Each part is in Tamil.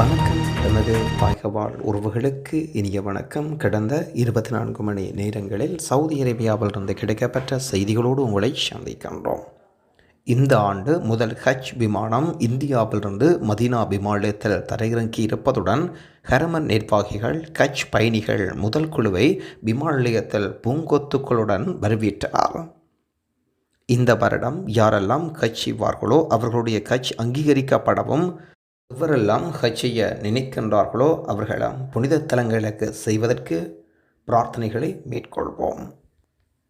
வணக்கம். எமது பாய்கவாழ் உறவுகளுக்கு இனிய வணக்கம். கடந்த இருபத்தி நான்கு மணி நேரங்களில் சவுதி அரேபியாவிலிருந்து கிடைக்கப்பெற்ற செய்திகளோடு உங்களை சந்திக்கின்றோம். இந்த ஆண்டு முதல் ஹஜ் விமானம் இந்தியாவிலிருந்து மதீனா விமானத்தில் தரையிறங்கி இருப்பதுடன் ஹரமன் நிர்வாகிகள் கட்ச் பயணிகள் முதல் குழுவை விமான நிலையத்தில் பூங்கொத்துக்களுடன் வரவேற்றார் இந்த வருடம் யாரெல்லாம் கட்ச் செய்வார்களோ அவர்களுடைய கட்ச் அங்கீகரிக்கப்படவும் எவரெல்லாம் ஹஜ் செய்ய நினைக்கின்றார்களோ அவர்களாம் புனித தலங்களுக்கு செய்வதற்கு பிரார்த்தனைகளை மேற்கொள்வோம்.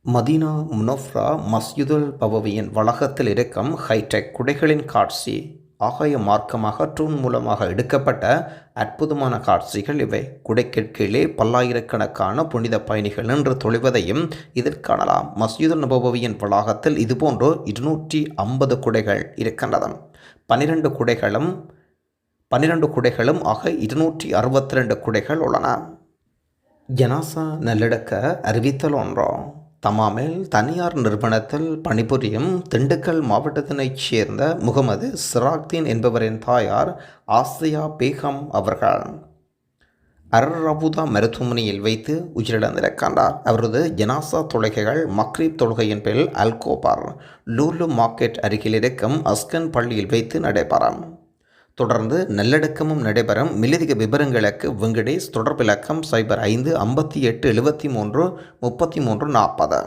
மதீனா முனோஃப்ரா மஸ்ஜிதுல் பவவியின் வளாகத்தில் இருக்கும் ஹைடெக் குடைகளின் காட்சி ஆகாய மார்க்கமாக ட்ரூன் மூலமாக எடுக்கப்பட்ட அற்புதமான காட்சிகள் இவை. குடைக்கிற்கீழே பல்லாயிரக்கணக்கான புனித பயணிகள் நின்று தொழிவதையும் இதில் காணலாம். மஸ்ஜிதுல் நபோபவியின் வளாகத்தில் இதுபோன்று இருநூற்றி ஐம்பது குடைகள் இருக்கின்றன. பனிரெண்டு குடைகளும் பன்னிரண்டு குடைகளும் ஆக இருநூற்றி அறுபத்தி ரெண்டு குடைகள் உள்ளன. ஜனாசா நல்லடக்க அறிவித்தல் ஒன்றோ. தமாமில் தனியார் நிறுவனத்தில் பணிபுரியும் திண்டுக்கல் மாவட்டத்தினைச் சேர்ந்த முகமது சிராக்தீன் என்பவரின் தாயார் ஆசியா பேகம் அவர்கள். அரரபுதா மருத்துவமனையில் வைத்து உயிரிழந்திருக்கின்றார் அவரது ஜனாசா தொழுகைகள் மக்ரீப் தொழுகையின் பேரில் அல்கோபார் லூலு மார்க்கெட் அருகில் இருக்கும் அஸ்கன் பள்ளியில் வைத்து நடைபெறும். தொடர்ந்து நல்லடக்கமும் நடைபெறும் மிலதிக விபரங்களுக்கு வெங்கடேஷ் தொடர்பிலக்கம் சைபர் ஐந்து ஐம்பத்தி எட்டு எழுபத்தி மூன்று முப்பத்தி மூன்று நாற்பது.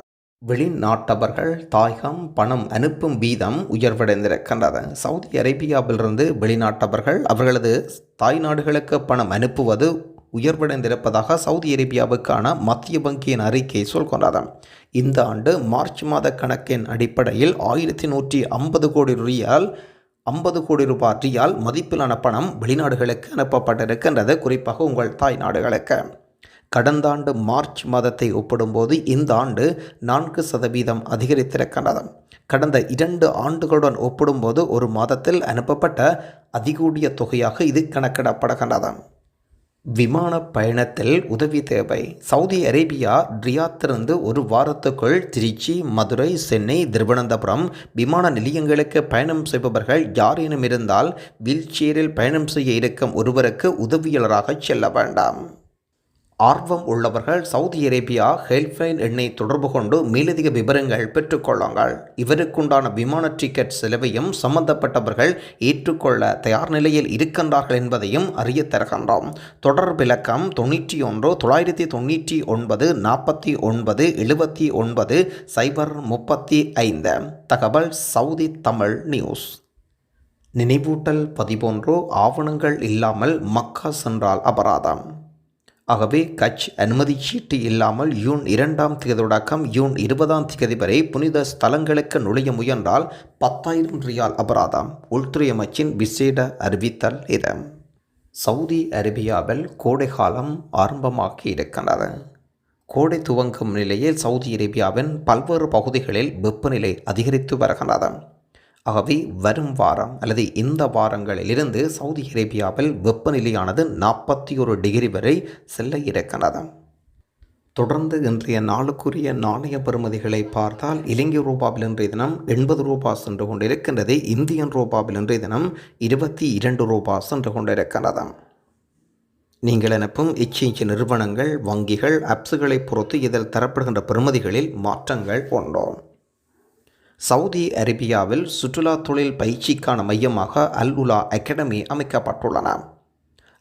வெளிநாட்டவர்கள் தாயகம் பணம் அனுப்பும் வீதம் உயர்வடைந்திருக்கின்றது. சவுதி அரேபியாவிலிருந்து வெளிநாட்டவர்கள் அவர்களது தாய்நாடுகளுக்கு பணம் அனுப்புவது உயர்வடைந்திருப்பதாக சவுதி அரேபியாவுக்கான மத்திய வங்கியின் அறிக்கை சொல்கின்றது. இந்த ஆண்டு மார்ச் மாத கணக்கின் அடிப்படையில் ஆயிரத்தி நூற்றி ஐம்பது கோடி ரியால் ஐம்பது கோடி ரூபாய் ரியால் மதிப்பிலான பணம் வெளிநாடுகளுக்கு அனுப்பப்பட்டிருக்கின்றது. குறிப்பாக உங்கள் தாய் நாடுகளுக்கு. கடந்த ஆண்டு மார்ச் மாதத்தை ஒப்பிடும்போது இந்த ஆண்டு நான்கு சதவீதம் அதிகரித்திருக்கின்றது. கடந்த இரண்டு ஆண்டுகளுடன் ஒப்பிடும்போது ஒரு மாதத்தில் அனுப்பப்பட்ட அதிகூடிய தொகையாக இது கணக்கிடப்படுகின்றது. விமான பயணத்தில் உதவி தேவை. சவுதி அரேபியா ரியாத்திலிருந்து ஒரு வாரத்துக்குள் திருச்சி மதுரை சென்னை திருவனந்தபுரம் விமான நிலையங்களுக்கு பயணம் செய்பவர்கள் யாரேனும் இருந்தால் வீல்சேரில் பயணம் செய்ய இருக்கும் ஒருவருக்கு உதவியாளராக செல்ல வேண்டாம். ஆர்வம் உள்ளவர்கள் சவுதி அரேபியா ஹெல்ப்லைன் எண்ணை தொடர்பு கொண்டு மேலதிக விவரங்கள் பெற்றுக்கொள்ளுங்கள். இவருக்குண்டான விமான டிக்கெட் செலவையும் சம்பந்தப்பட்டவர்கள் ஏற்றுக்கொள்ள தயார் நிலையில் இருக்கின்றார்கள் என்பதையும் அறிய தருகின்றோம். தொடர் விளக்கம் தொண்ணூற்றி ஒன்று தொள்ளாயிரத்தி தொண்ணூற்றி ஒன்பது நாற்பத்தி ஒன்பது எழுபத்தி ஒன்பது சைபர் முப்பத்தி ஐந்து. தகவல் சவுதி தமிழ் நியூஸ். நினைவூட்டல் பதிபோன்றோ ஆவணங்கள் இல்லாமல் மக்கா சென்றால் அபராதம். ஆகவே கட்ச் அனுமதி சீட்டு இல்லாமல் யூன் இரண்டாம் தேதி தொடக்கம் யூன் இருபதாம் தேதி வரை புனித ஸ்தலங்களுக்கு நுழைய முயன்றால் பத்தாயிரம் ரியால் அபராதம். உள்துறை அமைச்சின் விசேட அறிவித்தல் இது சவுதி அரேபியாவில் கோடை காலம் ஆரம்பமாகி இருக்கின்றது. கோடை துவங்கும் நிலையில் சவுதி அரேபியாவின் பல்வேறு பகுதிகளில் வெப்பநிலை அதிகரித்து வருகின்றது. ஆகவே வரும் வாரம் அல்லது இந்த வாரங்களிலிருந்து சவுதி அரேபியாவில் வெப்பநிலையானது நாற்பத்தி ஒரு டிகிரி வரை செல்ல இருக்கிறது தொடர்ந்து இன்றைய நாளுக்குரிய நாணய பெறுமதிகளை பார்த்தால் இலங்கை ரூபாவில் இன்றைய தினம் எண்பது ரூபாய் சென்று கொண்டிருக்கின்றது. இந்தியன் ரூபாவில் இன்றைய தினம் இருபத்தி இரண்டு ரூபாய் சென்று கொண்டிருக்கிறது நீங்கள் அனுப்பும் எக்ஸ்சேஞ்ச் நிறுவனங்கள் வங்கிகள் அப்ஸுகளை பொறுத்து இதில் தரப்படுகின்ற பெறுமதிகளில் மாற்றங்கள் கொண்டோம் சவுதி அரேபியாவில் சுற்றுலா தொழில் பயிற்சிக்கான மையமாக அல் உலா அகாடமி அமைக்கப்பட்டுள்ளன.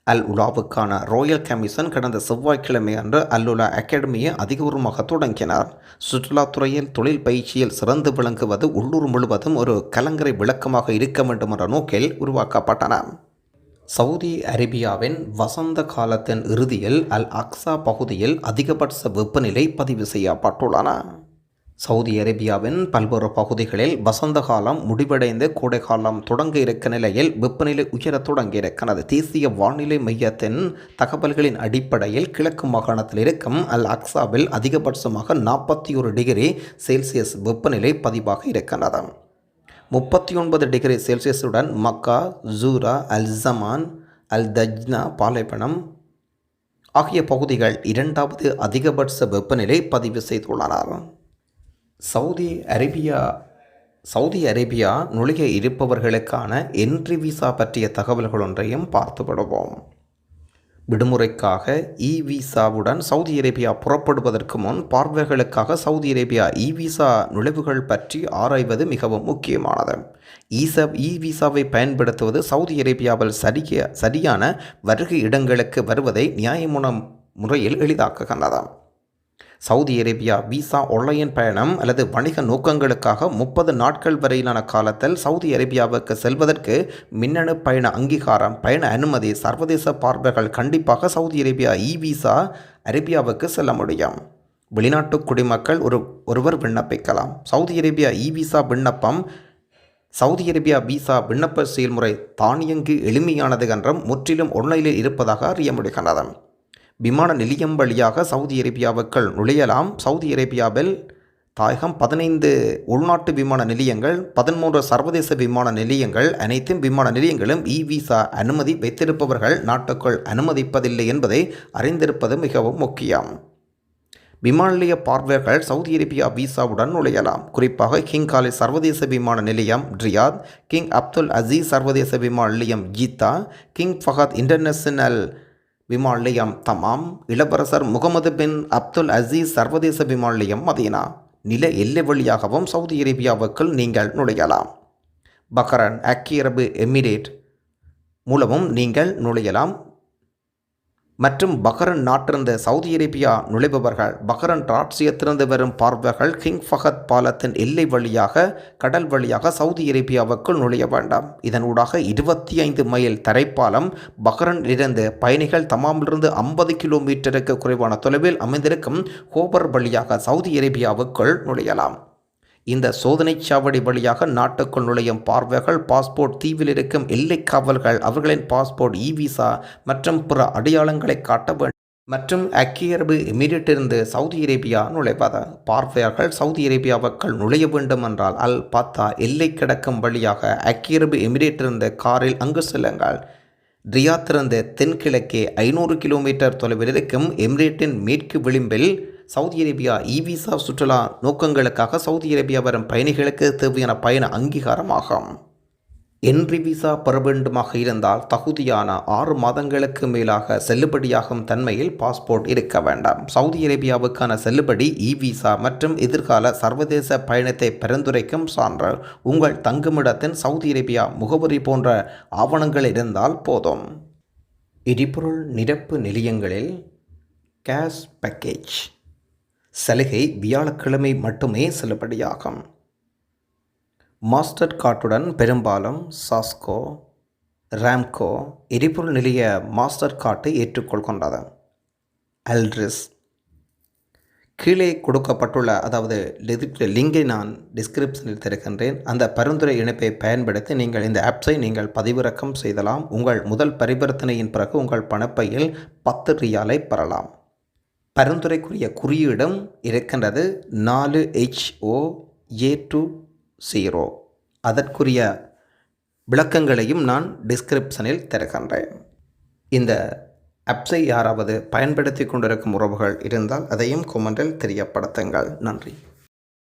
அல் உலாவுக்கான ராயல் கமிஷன் கடந்த செவ்வாய்க்கிழமை அன்று அல் உலா அகாடமியை அதிகபூர்வமாக தொடங்கினார். சுற்றுலாத்துறையில் தொழில் பயிற்சியில் சிறந்து விளங்குவது உள்ளூர் முழுவதும் ஒரு கலங்கரை விளக்கமாக இருக்க வேண்டும் என்ற நோக்கில் உருவாக்கப்பட்டன. சவுதி அரேபியாவின் வசந்த காலத்தின் இறுதியில் அல் அக்ஸா பகுதியில் அதிகபட்ச வெப்பநிலை பதிவு செய்யப்பட்டுள்ளன. சவுதி அரேபியாவின் பல்வேறு பகுதிகளில் வசந்த காலம் முடிவடைந்து கோடை காலம் தொடங்க இருக்க நிலையில் வெப்பநிலை உயர தொடங்க இருக்கிறது தேசிய வானிலை மையத்தின் தகவல்களின் அடிப்படையில் கிழக்கு மாகாணத்தில் இருக்கும் அல் அக்ஸாவில் அதிகபட்சமாக நாற்பத்தி ஒரு டிகிரி செல்சியஸ் வெப்பநிலை பதிவாக இருக்கிறது முப்பத்தி ஒன்பது டிகிரி செல்சியஸுடன் மக்கா ஜூரா அல் ஜமான் அல் தஜ்னா பாலைவனம் ஆகிய பகுதிகள் இரண்டாவது அதிகபட்ச வெப்பநிலை பதிவு செய்துள்ளனர். சவுதி அரேபியா சவுதி அரேபியா நுழைய இருப்பவர்களுக்கான என்ட்ரி விசா பற்றிய தகவல்கள் ஒன்றையும் பார்த்துவிடுவோம். விடுமுறைக்காக இ விசாவுடன் சவுதி அரேபியா புறப்படுவதற்கு முன் பார்வைகளுக்காக சவுதி அரேபியா இ விசா நுழைவுகள் பற்றி ஆராய்வது மிகவும் முக்கியமானது. ஈசா இ விசாவை பயன்படுத்துவது சவுதி அரேபியாவில் சரிய சரியான வருகை இடங்களுக்கு வருவதை நியாயமான முறையில் எளிதாக்குகின்றதாம் சவுதி அரேபியா விசா ஒல்லையன் பயணம் அல்லது வணிக நோக்கங்களுக்காக முப்பது நாட்கள் வரையிலான காலத்தில் சவுதி அரேபியாவுக்கு செல்வதற்கு மின்னணு பயண அங்கீகாரம் பயண அனுமதி சர்வதேச பார்வைகள் கண்டிப்பாக சவுதி அரேபியா இ விசா அரேபியாவுக்கு செல்ல முடியும். வெளிநாட்டு குடிமக்கள் ஒரு ஒருவர் விண்ணப்பிக்கலாம். சவுதி அரேபியா இ விசா விண்ணப்பம் சவுதி அரேபியா விசா விண்ணப்ப செயல்முறை தானியங்கு எளிமையானது என்றும் முற்றிலும் ஒன்லைனில் இருப்பதாக அறிய முடிகின்றது. விமான நிலையம் வழியாக சவுதி அரேபியாவுக்குள் நுழையலாம். சவுதி அரேபியாவில் தாயகம் பதினைந்து உள்நாட்டு விமான நிலையங்கள் பதிமூன்று சர்வதேச விமான நிலையங்கள் அனைத்தும் விமான நிலையங்களும் இ விசா அனுமதி வைத்திருப்பவர்கள் நாட்டுக்குள் அனுமதிப்பதில்லை என்பதை அறிந்திருப்பது மிகவும் முக்கியம். விமான நிலைய பார்வையர்கள் சவுதி அரேபியா விசாவுடன் நுழையலாம். குறிப்பாக கிங் காலித் சர்வதேச விமான நிலையம் ரியாத் கிங் அப்துல் அசீஸ் சர்வதேச விமான நிலையம் கீதா கிங் ஃபஹத் இன்டர்நேஷனல் விமான நிலையம் தமாம். இளவரசர் முகமது பின் அப்துல் அசீஸ் சர்வதேச விமான நிலையம் மதீனா. நில எல்லை வழியாகவும் சவுதி அரேபியாவுக்குள் நீங்கள் நுழையலாம். பஹ்ரன் அக்கி அரபு எமிரேட் மூலமும் நீங்கள் நுழையலாம். மற்றும் பஹ்ரன் நாட்டிலிருந்து சவுதி அரேபியா நுழைபவர்கள் பஹ்ரன் ராட்சியத்திலிருந்து வரும் பார்வைகள் கிங் ஃபஹத் பாலத்தின் எல்லை வழியாக கடல் வழியாக சவுதி அரேபியாவுக்குள் நுழைய வேண்டாம். இதனூடாக இருபத்தி ஐந்து மைல் தரைப்பாலம் பஹ்ரன் இருந்து பயணிகள் தமாமிலிருந்து ஐம்பது கிலோமீட்டருக்கு குறைவான தொலைவில் அமைந்திருக்கும் ஹோபர் வழியாக சவுதி அரேபியாவுக்குள் நுழையலாம். இந்த சோதனைச் சாவடி வழியாக நாட்டுக்குள் நுழையும் பார்வைகள் பாஸ்போர்ட் தீவில் இருக்கும் எல்லை காவல்கள் அவர்களின் பாஸ்போர்ட் இ விசா மற்றும் பிற அடையாளங்களை காட்ட வேண்டும். மற்றும் ஐக்கிய அரபு எமிரேட்டிலிருந்து சவுதி அரேபியா நுழைவது? பார்வையாளர்கள் சவுதி அரேபியாவுக்குள் நுழைய வேண்டும் என்றால் அல் பாத்தா எல்லை கிடக்கும் வழியாக ஐக்கிய அரபு எமிரேட்டிலிருந்து காரில் அங்கு செல்லுங்கள். ரியாத்திலிருந்து தென்கிழக்கே ஐநூறு கிலோமீட்டர் தொலைவில் இருக்கும் எமிரேட்டின் மேற்கு விளிம்பில் சவுதி அரேபியா இ விசா சுற்றுலா நோக்கங்களுக்காக சவுதி அரேபியா வரும் பயணிகளுக்கு தேவையான பயண அங்கீகாரமாகும். என்றி விசா பெற வேண்டுமாக இருந்தால் தகுதியான ஆறு மாதங்களுக்கு மேலாக செல்லுபடியாகும் தன்மையில் பாஸ்போர்ட் இருக்க வேண்டாம். சவுதி அரேபியாவுக்கான செல்லுபடி இ விசா மற்றும் எதிர்கால சர்வதேச பயணத்தை பரிந்துரைக்கும் சான்று. உங்கள் தங்குமிடத்தின் சவுதி அரேபியா முகவரி போன்ற ஆவணங்கள் இருந்தால் போதும். எரிபொருள் நிரப்பு நிலையங்களில் கேஷ் பேக்கேஜ். சலுகை வியாழக்கிழமை மட்டுமே செல்லுபடியாகும். மாஸ்டர் கார்டுடன் பெரும்பாலும் சாஸ்கோ ராம்கோ எரிபொருள் நிலைய மாஸ்டர் கார்டை ஏற்றுக்கொள்கின்றது. அல்ட்ரிஸ். கீழே கொடுக்கப்பட்டுள்ள அதாவது லிங்கை நான் டிஸ்கிரிப்ஷனில் தருகின்றேன். அந்த பரிந்துரை இணைப்பை பயன்படுத்தி நீங்கள் இந்த ஆப்ஸை நீங்கள் பதிவிறக்கம் செய்தலாம். உங்கள் முதல் பரிவர்த்தனையின் பிறகு உங்கள் பணப்பையில் பத்து ரியாலை பெறலாம். பரிந்துரைக்குரிய குறியீடும் இருக்கின்றது நாலு ஹெச்ஓ ஏ டூ ஜீரோ அதற்குரிய விளக்கங்களையும் நான் டிஸ்கிரிப்ஷனில் தருகின்றேன். இந்த ஆப்ஸை யாராவது பயன்படுத்தி கொண்டிருக்கும் உறவுகள் இருந்தால் அதையும் கொமெண்டில் தெரியப்படுத்துங்கள். நன்றி.